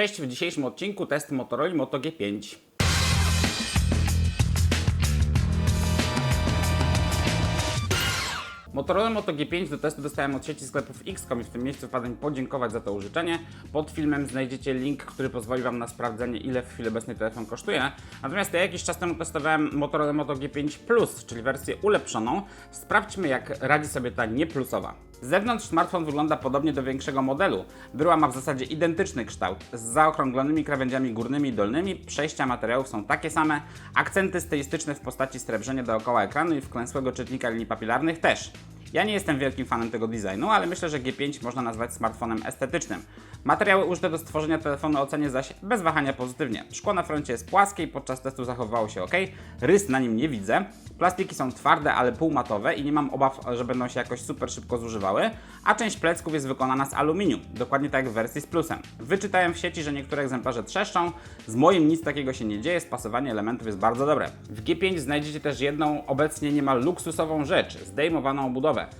Cześć, w dzisiejszym odcinku test Motorola Moto G5. Motorola Moto G5 do testu dostałem od sieci sklepów Xcom i w tym miejscu wpadł mi podziękować za to użyczenie. Pod filmem znajdziecie link, który pozwoli Wam na sprawdzenie ile w chwili obecnej telefon kosztuje. Natomiast ja jakiś czas temu testowałem Motorola Moto G5 Plus, czyli wersję ulepszoną. Sprawdźmy jak radzi sobie ta nieplusowa. Z zewnątrz smartfon wygląda podobnie do większego modelu. Bryła ma w zasadzie identyczny kształt, z zaokrąglonymi krawędziami górnymi i dolnymi, przejścia materiałów są takie same, akcenty stylistyczne w postaci srebrzenia dookoła ekranu i wklęsłego czytnika linii papilarnych też. Ja nie jestem wielkim fanem tego designu, ale myślę, że G5 można nazwać smartfonem estetycznym. Materiały użyte do stworzenia telefonu ocenię zaś bez wahania pozytywnie. Szkło na froncie jest płaskie i podczas testu zachowywało się ok. Rys na nim nie widzę. Plastiki są twarde, ale półmatowe i nie mam obaw, że będą się jakoś super szybko zużywały. A część plecków jest wykonana z aluminium, dokładnie tak jak w wersji z plusem. Wyczytałem w sieci, że niektóre egzemplarze trzeszczą. Z moim nic takiego się nie dzieje, spasowanie elementów jest bardzo dobre. W G5 znajdziecie też jedną obecnie niemal luksusową rzecz, zdejmowaną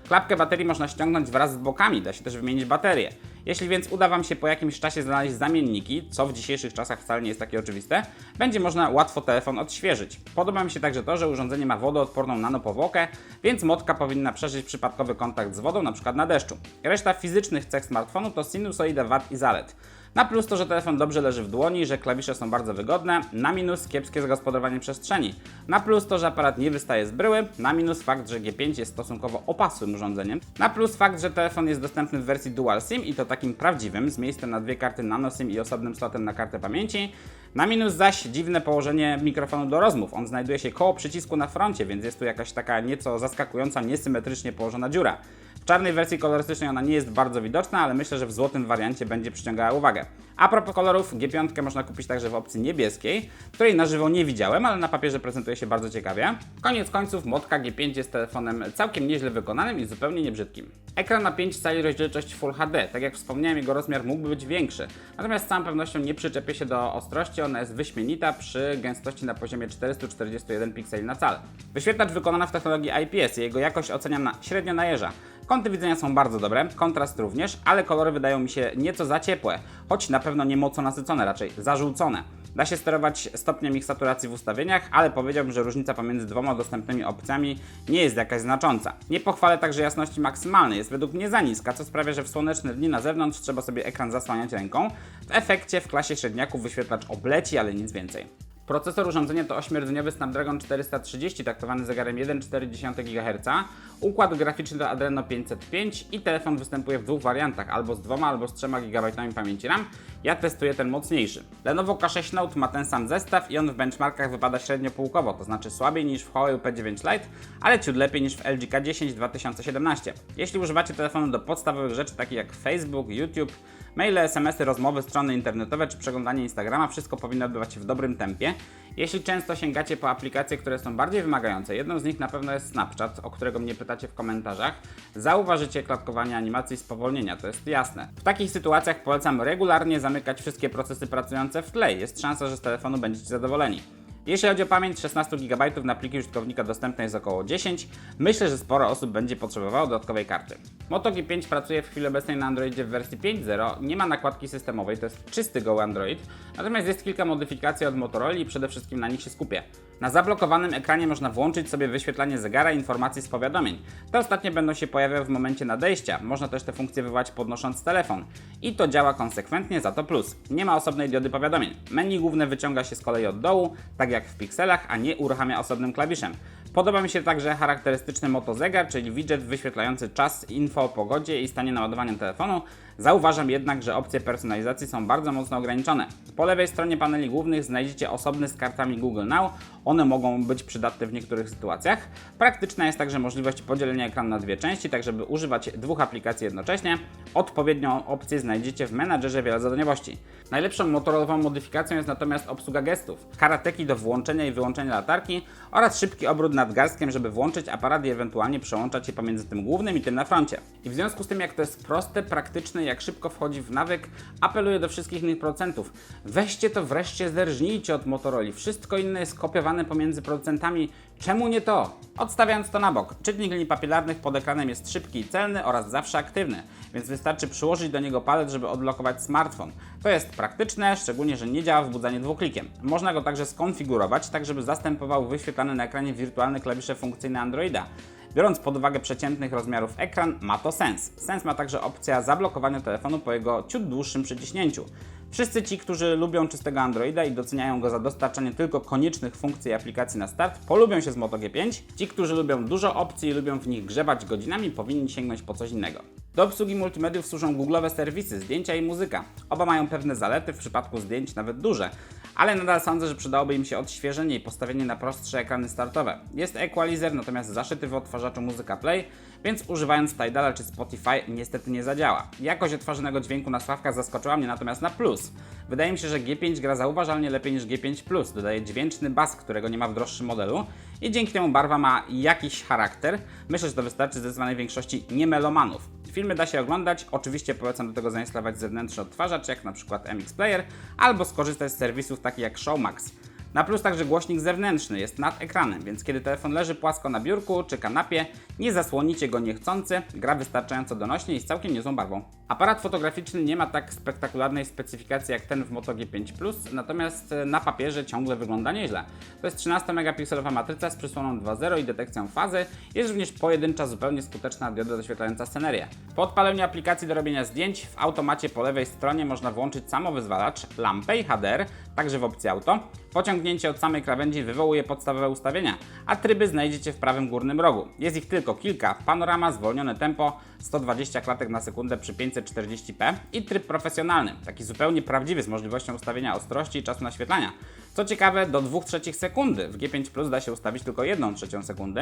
Klapkę baterii można ściągnąć wraz z bokami, da się też wymienić baterię. Jeśli więc uda Wam się po jakimś czasie znaleźć zamienniki, co w dzisiejszych czasach wcale nie jest takie oczywiste, będzie można łatwo telefon odświeżyć. Podoba mi się także to, że urządzenie ma wodoodporną nanopowłokę, więc motka powinna przeżyć przypadkowy kontakt z wodą, np. na deszczu. Reszta fizycznych cech smartfonu to sinusoida wad i zalet. Na plus to, że telefon dobrze leży w dłoni, że klawisze są bardzo wygodne. Na minus kiepskie zagospodarowanie przestrzeni. Na plus to, że aparat nie wystaje z bryły. Na minus fakt, że G5 jest stosunkowo opasłym urządzeniem. Na plus fakt, że telefon jest dostępny w wersji Dual SIM i to takim prawdziwym, z miejscem na dwie karty nano SIM i osobnym slotem na kartę pamięci. Na minus zaś dziwne położenie mikrofonu do rozmów. On znajduje się koło przycisku na froncie, więc jest tu jakaś taka nieco zaskakująca, niesymetrycznie położona dziura. W czarnej wersji kolorystycznej ona nie jest bardzo widoczna, ale myślę, że w złotym wariancie będzie przyciągała uwagę. A propos kolorów, G5 można kupić także w opcji niebieskiej, której na żywo nie widziałem, ale na papierze prezentuje się bardzo ciekawie. Koniec końców, Motka G5 jest telefonem całkiem nieźle wykonanym i zupełnie niebrzydkim. Ekran ma 5 cali rozdzielczość Full HD, tak jak wspomniałem, jego rozmiar mógłby być większy, natomiast z całą pewnością nie przyczepię się do ostrości, ona jest wyśmienita przy gęstości na poziomie 441 pikseli na cal. Wyświetlacz wykonana w technologii IPS i jego jakość oceniam na średnio najeża. Kąty widzenia są bardzo dobre, kontrast również, ale kolory wydają mi się nieco za ciepłe, choć na pewno nie mocno nasycone, raczej zażółcone. Da się sterować stopniem ich saturacji w ustawieniach, ale powiedziałbym, że różnica pomiędzy dwoma dostępnymi opcjami nie jest jakaś znacząca. Nie pochwalę także jasności maksymalnej, jest według mnie za niska, co sprawia, że w słoneczne dni na zewnątrz trzeba sobie ekran zasłaniać ręką. W efekcie w klasie średniaków wyświetlacz obleci, ale nic więcej. Procesor urządzenia to 8-rdzeniowy Snapdragon 430 taktowany zegarem 1,4 GHz, układ graficzny to Adreno 505 i telefon występuje w dwóch wariantach, albo z 2 albo z 3 GB pamięci RAM. Ja testuję ten mocniejszy. Lenovo K6 Note ma ten sam zestaw i on w benchmarkach wypada średnio półkowo, to znaczy słabiej niż w Huawei P9 Lite, ale ciut lepiej niż w LG K10 2017. Jeśli używacie telefonu do podstawowych rzeczy takich jak Facebook, YouTube, Maile, SMS-y, rozmowy, strony internetowe czy przeglądanie Instagrama, wszystko powinno odbywać się w dobrym tempie. Jeśli często sięgacie po aplikacje, które są bardziej wymagające, jedną z nich na pewno jest Snapchat, o którego mnie pytacie w komentarzach, zauważycie klatkowanie animacji spowolnienia, to jest jasne. W takich sytuacjach polecam regularnie zamykać wszystkie procesy pracujące w tle, jest szansa, że z telefonu będziecie zadowoleni. Jeśli chodzi o pamięć, 16 GB na pliki użytkownika dostępne jest około 10. Myślę, że sporo osób będzie potrzebowało dodatkowej karty. Moto G5 pracuje w chwili obecnej na Androidzie w wersji 5.0, nie ma nakładki systemowej, to jest czysty Go Android, natomiast jest kilka modyfikacji od Motorola i przede wszystkim na nich się skupię. Na zablokowanym ekranie można włączyć sobie wyświetlanie zegara i informacji z powiadomień. Te ostatnie będą się pojawiały w momencie nadejścia, można też te funkcje wywołać podnosząc telefon. I to działa konsekwentnie, za to plus. Nie ma osobnej diody powiadomień. Menu główne wyciąga się z kolei od dołu, tak jak w pikselach, a nie uruchamia osobnym klawiszem. Podoba mi się także charakterystyczny motozegar, czyli widget wyświetlający czas, info o pogodzie i stanie naładowania telefonu. Zauważam jednak, że opcje personalizacji są bardzo mocno ograniczone. Po lewej stronie paneli głównych znajdziecie osobny z kartami Google Now. One mogą być przydatne w niektórych sytuacjach. Praktyczna jest także możliwość podzielenia ekranu na dwie części, tak żeby używać dwóch aplikacji jednocześnie. Odpowiednią opcję znajdziecie w menadżerze wielozadaniowości. Najlepszą motorową modyfikacją jest natomiast obsługa gestów. Karateki do włączenia i wyłączenia latarki oraz szybki obrót nadgarstkiem, żeby włączyć aparat i ewentualnie przełączać je pomiędzy tym głównym i tym na froncie. I w związku z tym, jak to jest proste, praktyczne i jak szybko wchodzi w nawyk, apeluję do wszystkich innych producentów. Weźcie to wreszcie, zerżnijcie od Motorola. Wszystko inne jest kopiowane pomiędzy producentami. Czemu nie to? Odstawiając to na bok, czytnik linii papilarnych pod ekranem jest szybki i celny oraz zawsze aktywny, więc wystarczy przyłożyć do niego palec, żeby odblokować smartfon. To jest praktyczne, szczególnie, że nie działa wbudzanie dwuklikiem. Można go także skonfigurować, tak żeby zastępował wyświetlane na ekranie wirtualne klawisze funkcyjne Androida. Biorąc pod uwagę przeciętnych rozmiarów ekran, ma to sens. Sens ma także opcja zablokowania telefonu po jego ciut dłuższym przyciśnięciu. Wszyscy ci, którzy lubią czystego Androida i doceniają go za dostarczanie tylko koniecznych funkcji i aplikacji na start, polubią się z Moto G5. Ci, którzy lubią dużo opcji i lubią w nich grzebać godzinami, powinni sięgnąć po coś innego. Do obsługi multimediów służą Google'owe serwisy, zdjęcia i muzyka. Oba mają pewne zalety, w przypadku zdjęć nawet duże, ale nadal sądzę, że przydałoby im się odświeżenie i postawienie na prostsze ekrany startowe. Jest equalizer, natomiast zaszyty w odtwarzaczu muzyka Play, więc używając Tidala czy Spotify niestety nie zadziała. Jakość odtwarzanego dźwięku na sławkach zaskoczyła mnie natomiast na plus. Wydaje mi się, że G5 gra zauważalnie lepiej niż G5 Plus. Dodaje dźwięczny bas, którego nie ma w droższym modelu i dzięki temu barwa ma jakiś charakter. Myślę, że to wystarczy zdecydowanej większości niemelomanów. Filmy da się oglądać, oczywiście polecam do tego zainstalować zewnętrzny odtwarzacz, jak na przykład MX Player, albo skorzystać z serwisów takich jak Showmax. Na plus także głośnik zewnętrzny jest nad ekranem, więc kiedy telefon leży płasko na biurku czy kanapie, nie zasłonicie go niechcący, gra wystarczająco donośnie i z całkiem niezłą barwą. Aparat fotograficzny nie ma tak spektakularnej specyfikacji jak ten w Moto G5 Plus, natomiast e, na papierze ciągle wygląda nieźle. To jest 13-megapikselowa matryca z przysłoną 2.0 i detekcją fazy, jest również pojedyncza, zupełnie skuteczna dioda doświetlająca scenerię. Po odpaleniu aplikacji do robienia zdjęć w automacie po lewej stronie można włączyć samowyzwalacz, lampę i HDR, także w opcji auto. Pociągnięcie od samej krawędzi wywołuje podstawowe ustawienia, a tryby znajdziecie w prawym górnym rogu. Jest ich tylko kilka: panorama, zwolnione tempo, 120 klatek na sekundę przy 540p i tryb profesjonalny, taki zupełnie prawdziwy z możliwością ustawienia ostrości i czasu naświetlania. Co ciekawe, do 2 trzecich sekundy. W G5 Plus da się ustawić tylko 1 trzecią sekundy.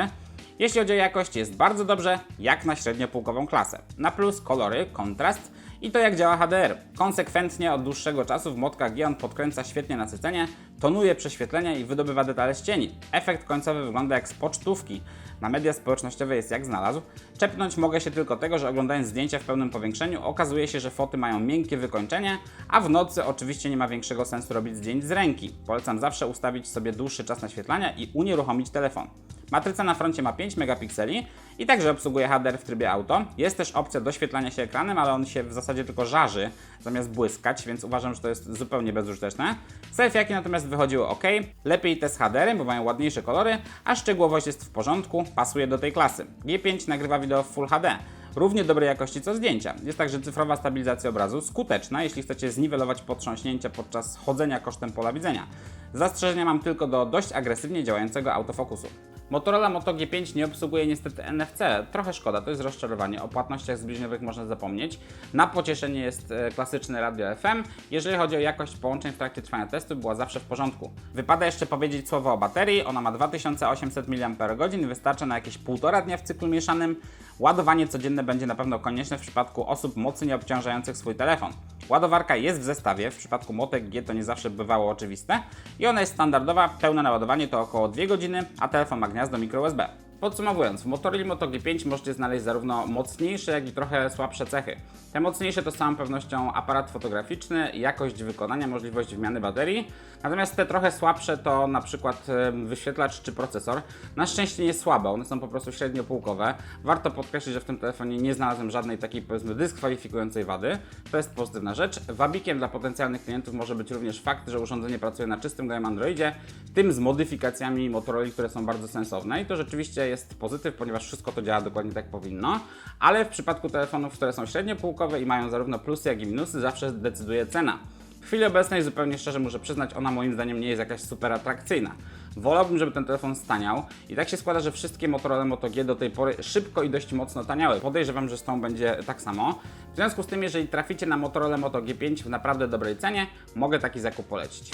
Jeśli chodzi o jakość, jest bardzo dobrze, jak na średniopółkową klasę. Na plus kolory, kontrast i to jak działa HDR. Konsekwentnie od dłuższego czasu w motkach G on podkręca świetnie nasycenie, tonuje prześwietlenia i wydobywa detale z cieni. Efekt końcowy wygląda jak z pocztówki. Na media społecznościowe jest jak znalazł. Czepnąć mogę się tylko tego, że oglądając zdjęcia w pełnym powiększeniu okazuje się, że foty mają miękkie wykończenie, a w nocy oczywiście nie ma większego sensu robić zdjęć z ręki. Polecam zawsze ustawić sobie dłuższy czas naświetlania i unieruchomić telefon. Matryca na froncie ma 5 megapikseli i także obsługuje HDR w trybie auto. Jest też opcja doświetlania się ekranem, ale on się w zasadzie tylko żarzy zamiast błyskać, więc uważam, że to jest zupełnie bezużyteczne. Selfiaki natomiast wychodziły ok. Lepiej te z HDR-em, bo mają ładniejsze kolory, a szczegółowość jest w porządku, pasuje do tej klasy. G5 nagrywa wideo w Full HD równie dobrej jakości co zdjęcia. Jest także cyfrowa stabilizacja obrazu, skuteczna, jeśli chcecie zniwelować potrząśnięcia podczas chodzenia kosztem pola widzenia. Zastrzeżenia mam tylko do dość agresywnie działającego autofokusu. Motorola Moto G5 nie obsługuje niestety NFC, trochę szkoda, to jest rozczarowanie. O płatnościach zbliżeniowych można zapomnieć. Na pocieszenie jest e, klasyczne radio FM. Jeżeli chodzi o jakość połączeń w trakcie trwania testu, była zawsze w porządku. Wypada jeszcze powiedzieć słowo o baterii. Ona ma 2800 mAh wystarcza na jakieś półtora dnia w cyklu mieszanym. Ładowanie codzienne będzie na pewno konieczne w przypadku osób mocniej obciążających swój telefon. Ładowarka jest w zestawie, w przypadku Motek G to nie zawsze bywało oczywiste i ona jest standardowa, pełne naładowanie to około 2 godziny, a telefon ma gniazdo micro USB. Podsumowując, w Motorola Moto G5 możecie znaleźć zarówno mocniejsze, jak i trochę słabsze cechy. Te mocniejsze to z całą pewnością aparat fotograficzny, jakość wykonania, możliwość wymiany baterii, natomiast te trochę słabsze to na przykład wyświetlacz czy procesor. Na szczęście nie słabe, one są po prostu średnio półkowe. Warto podkreślić, że w tym telefonie nie znalazłem żadnej takiej powiedzmy dyskwalifikującej wady. To jest pozytywna rzecz. Wabikiem dla potencjalnych klientów może być również fakt, że urządzenie pracuje na czystym gołym Androidzie, tym z modyfikacjami Motorola, które są bardzo sensowne i to rzeczywiście jest pozytyw, ponieważ wszystko to działa dokładnie tak powinno, ale w przypadku telefonów, które są średnio półkowe i mają zarówno plusy, jak i minusy, zawsze decyduje cena. W chwili obecnej, zupełnie szczerze muszę przyznać, ona moim zdaniem nie jest jakaś super atrakcyjna. Wolałbym, żeby ten telefon staniał i tak się składa, że wszystkie Motorola Moto G do tej pory szybko i dość mocno taniały. Podejrzewam, że z tą będzie tak samo. W związku z tym, jeżeli traficie na Motorola Moto G5 w naprawdę dobrej cenie, mogę taki zakup polecić.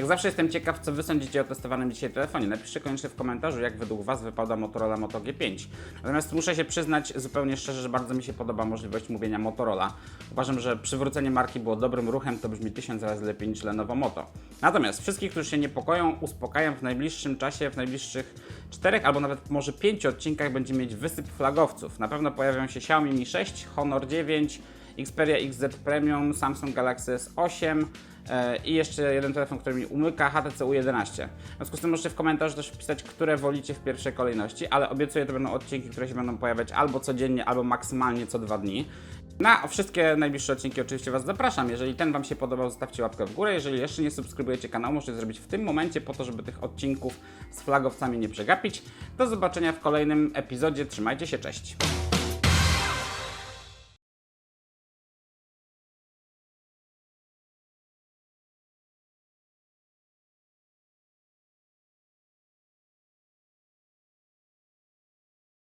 Jak zawsze jestem ciekaw, co Wy sądzicie o testowanym dzisiaj telefonie. Napiszcie koniecznie w komentarzu, jak według Was wypada Motorola Moto G5. Natomiast muszę się przyznać zupełnie szczerze, że bardzo mi się podoba możliwość mówienia Motorola. Uważam, że przywrócenie marki było dobrym ruchem, to brzmi tysiąc razy lepiej niż Lenovo Moto. Natomiast wszystkich, którzy się niepokoją, uspokajam w najbliższym czasie, w najbliższych czterech albo nawet może pięciu odcinkach będziemy mieć wysyp flagowców. Na pewno pojawią się Xiaomi Mi 6, Honor 9, Xperia XZ Premium, Samsung Galaxy S8 e, i jeszcze jeden telefon, który mi umyka, HTC U11. W związku z tym możecie w komentarzu też wpisać, które wolicie w pierwszej kolejności, ale obiecuję, to będą odcinki, które się będą pojawiać albo codziennie, albo maksymalnie co dwa dni. Na wszystkie najbliższe odcinki oczywiście Was zapraszam. Jeżeli ten Wam się podobał, zostawcie łapkę w górę. Jeżeli jeszcze nie subskrybujecie kanału, możecie zrobić w tym momencie po to, żeby tych odcinków z flagowcami nie przegapić. Do zobaczenia w kolejnym epizodzie. Trzymajcie się, cześć!